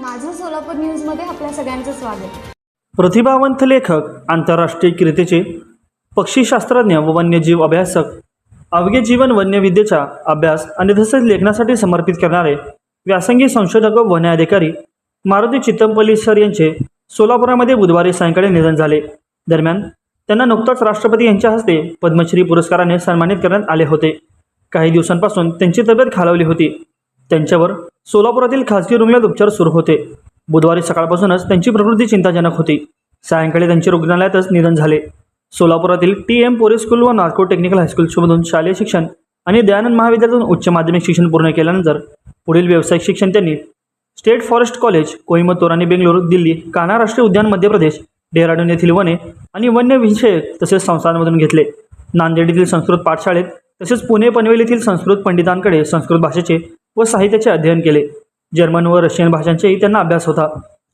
माझं सोलापूर न्यूजमध्ये आपल्या सगळ्यांचं स्वागत. प्रतिभावंत लेखक आंतरराष्ट्रीय कीर्तीचे पक्षीशास्त्रज्ञ व वन्यजीव अभ्यासक अवघे जीवन वन्यविद्येचा अभ्यास आणि तसेच लेखनासाठी समर्पित करणारे व्यासंगी संशोधक व वन्य अधिकारी मारुती चित्तमपल्ली सर यांचे सोलापुरामध्ये बुधवारी सायंकाळी निधन झाले. दरम्यान त्यांना नुकताच राष्ट्रपती यांच्या हस्ते पद्मश्री पुरस्काराने सन्मानित करण्यात आले होते. काही दिवसांपासून त्यांची तब्येत खालावली होती. त्यांच्यावर सोलापुरातील खासगी रुग्णालयात उपचार सुरू होते. बुधवारी सकाळपासूनच त्यांची प्रकृती चिंताजनक होती. सायंकाळी त्यांचे रुग्णालयातच निधन झाले. सोलापुरातील टी एम पोरे स्कूल व नागपूर टेक्निकल हायस्कूलमधून शालेय शिक्षण आणि दयानंद महाविद्यालयातून उच्च माध्यमिक शिक्षण पूर्ण केल्यानंतर पुढील व्यावसायिक शिक्षण त्यांनी स्टेट फॉरेस्ट कॉलेज कोईमतूर आणि बेंगळुरू दिल्ली कान्हा राष्ट्रीय उद्यान मध्य प्रदेश डेहराडून येथील वने आणि वन्य विषयक तसेच संस्थांमधून घेतले. नांदेड येथील संस्कृत पाठशाळेत तसेच पुणे पनवेल येथील संस्कृत पंडितांकडे संस्कृत भाषेचे व साहित्याचे अध्ययन केले. जर्मन व रशियन भाषांचाही त्यांना अभ्यास होता.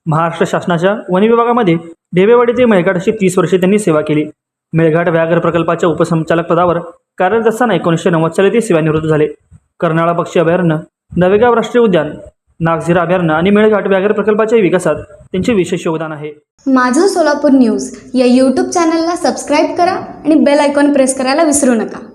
महाराष्ट्र शासनाच्या वन विभागामध्ये ढेबेवाडी ते मेळघाट अशी तीस वर्षे त्यांनी सेवा केली. मेळघाट व्याघ्र प्रकल्पाच्या उपसंचालक पदावर कार्यरत असताना एकोणीसशे नव्वद साली ते सेवानिवृत्त झाले. कर्नाळा पक्षी अभयारण्य नवेगाव राष्ट्रीय उद्यान नागझिरा अभयारण्य आणि मेळघाट व्याघ्र प्रकल्पाच्या विकासात त्यांचे विशेष योगदान आहे. माझं सोलापूर न्यूज या यूट्यूब चॅनलला सबस्क्राईब करा आणि बेल आयकॉन प्रेस करायला विसरू नका.